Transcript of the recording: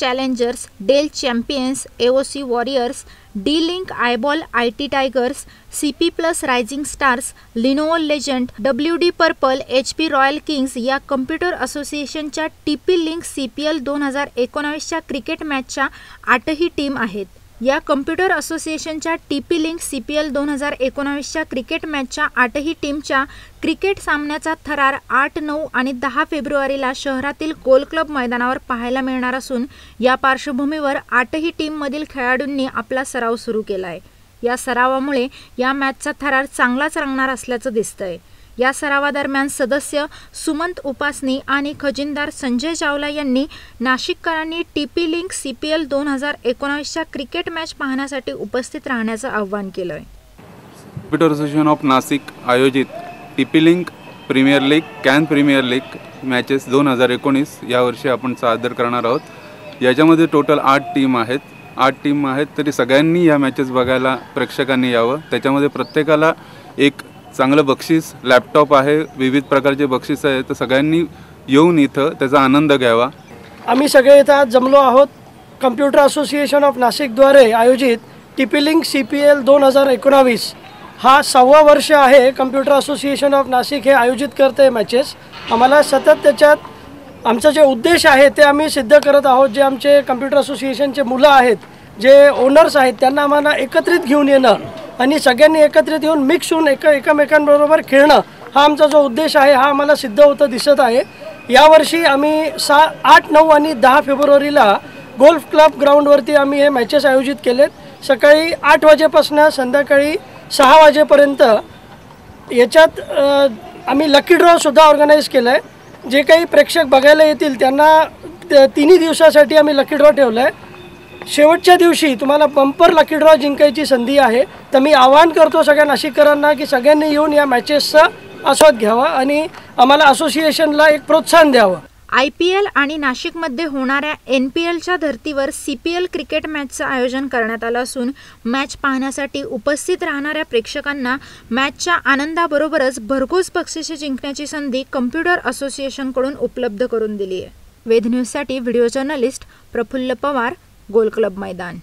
Challengers Dell champions AOC warriors D link iBall I T tigers C P plus rising stars Lenovo legend W D purple H P royal kings या computer असोसिएशनच्या T P link C P L दोन हजार एकोणावीसच्या cricket मॅचच्या आठही team आहेत. या computer असोसिएशनच्या T P link C P L दोन हजार एकोणावीसच्या क्रिकेट मॅचच्या आठही टीमच्या क्रिकेट सामन्याचा थरार आठ नऊ आणि दहा फेब्रुवारीला शहरातील गोल क्लब मैदानावर पाहायला मिळणार असून या पार्श्वभूमीवर आठही टीममधील खेळाडूंनी आपला सराव सुरू केला आहे या सरावामुळे या मॅचचा थरार चांगलाच रंगणार असल्याचं दिसतंय. या सरावादरम्यान सदस्य सुमंत उपासनी आणि खजिनदार संजय चावला यांनी नाशिककरांनी TP link C P L दोन हजार एकोणावीसच्या क्रिकेट मॅच पाहण्यासाठी उपस्थित राहण्याचं आव्हान केलं आहे कॉम्प्युटर असोसिएशन ऑफ नाशिक आयोजित TP link premier league CAN premier league matches दोन हजार एकोणीस यावर्षी आपण सादर करणार आहोत. याच्यामध्ये टोटल आठ टीम आहेत. आठ टीम आहेत तरी सगळ्यांनी या मॅचेस बघायला प्रेक्षकांनी यावं. त्याच्यामध्ये प्रत्येकाला एक चांगलं बक्षीस लॅपटॉप आहे विविध प्रकारचे बक्षीस आहे तर सगळ्यांनी येऊन इथं त्याचा आनंद घ्यावा. आम्ही सगळे इथं आज जमलो आहोत. कम्प्युटर असोसिएशन ऑफ नाशिकद्वारे आयोजित टिपिलिंग सी पी एल दोन हजार एकोणावीस. हा सहावा वर्ष आहे कम्प्युटर असोसिएशन ऑफ नाशिक हे आयोजित करते मॅचेस आम्हाला सतत त्याच्यात आमचा जे उद्देश आहे ते आम्ही सिद्ध करत आहोत. जे आमचे कम्प्युटर असोसिएशनचे मुलं आहेत जे ओनर्स आहेत त्यांना आम्हाला एकत्रित घेऊन येणं. आणि सगळ्यांनी एकत्रित येऊन मिक्स होऊन एक एकमेकांबरोबर खेळणं हा आमचा जो उद्देश आहे हा आम्हाला सिद्ध होतं दिसत आहे. यावर्षी आम्ही सा आठ नऊ आणि दहा फेब्रुवारीला गोल्फ क्लब ग्राउंडवरती आम्ही हे मॅचेस आयोजित केलेत. सकाळी आठ वाजेपासून संध्याकाळी सहा वाजेपर्यंत याच्यात आम्ही लकी ड्रॉसुद्धा ऑर्गनाईज केलं आहे जे काही प्रेक्षक बघायला येतील त्यांना तिन्ही दिवसासाठी आम्ही लकी ड्रॉ ठेवला आहे शेवटच्या दिवशी तुम्हाला बंपर लकी ड्रॉ जिंकायची संधी आहे. तर मी आवाहन करतो सगळ्या नाशिककरांना की सगळ्यांनी येऊन या मॅचेसचा आस्वाद घ्यावा आणि आम्हाला असोसिएशनला एक प्रोत्साहन द्यावं. आय पी एल आणि नाशिकमध्ये होणाऱ्या एन पी एलच्या धर्तीवर सी पी एल क्रिकेट मॅचचं आयोजन करण्यात आलं असून मॅच पाहण्यासाठी उपस्थित राहणाऱ्या प्रेक्षकांना मॅचच्या आनंदाबरोबरच भरघोस बक्षिसे जिंकण्याची संधी कम्प्युटर असोसिएशनकडून उपलब्ध करून दिली आहे वेध न्यूजसाठी video journalist Praful Pawar golf club मैदान